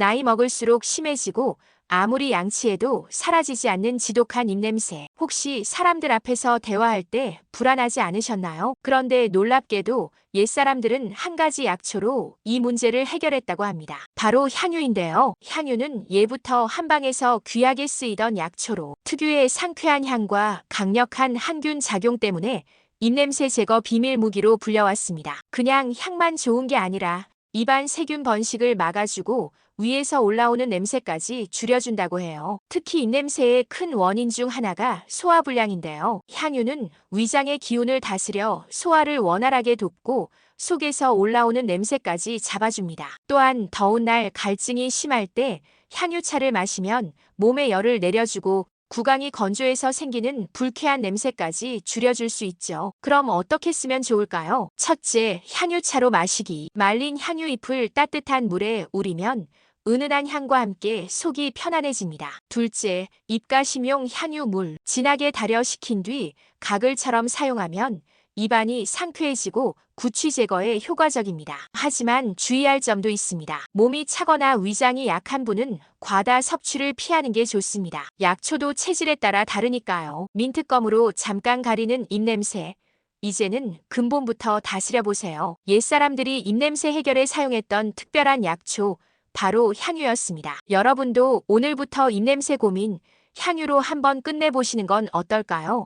나이 먹을수록 심해지고 아무리 양치해도 사라지지 않는 지독한 입냄새. 혹시 사람들 앞에서 대화할 때 불안하지 않으셨나요? 그런데 놀랍게도 옛사람들은 한 가지 약초로 이 문제를 해결했다고 합니다. 바로 향유인데요. 향유는 예부터 한방에서 귀하게 쓰이던 약초로 특유의 상쾌한 향과 강력한 항균 작용 때문에 입냄새 제거 비밀 무기로 불려왔습니다. 그냥 향만 좋은 게 아니라 입안 세균 번식을 막아주고 위에서 올라오는 냄새까지 줄여준다고 해요. 특히 입냄새의 큰 원인 중 하나가 소화불량인데요. 향유는 위장의 기운을 다스려 소화를 원활하게 돕고 속에서 올라오는 냄새까지 잡아줍니다. 또한 더운 날 갈증이 심할 때 향유차를 마시면 몸에 열을 내려주고 구강이 건조해서 생기는 불쾌한 냄새까지 줄여줄 수 있죠. 그럼 어떻게 쓰면 좋을까요? 첫째, 향유차로 마시기. 말린 향유 잎을 따뜻한 물에 우리면 은은한 향과 함께 속이 편안해집니다. 둘째, 입가심용 향유물. 진하게 달여 식힌 뒤 가글처럼 사용하면 입안이 상쾌해지고 구취 제거에 효과적입니다. 하지만 주의할 점도 있습니다. 몸이 차거나 위장이 약한 분은 과다 섭취를 피하는 게 좋습니다. 약초도 체질에 따라 다르니까요. 민트껌으로 잠깐 가리는 입냄새. 이제는 근본부터 다스려 보세요. 옛사람들이 입냄새 해결에 사용했던 특별한 약초, 바로 향유였습니다. 여러분도 오늘부터 입냄새 고민, 향유로 한번 끝내보시는 건 어떨까요?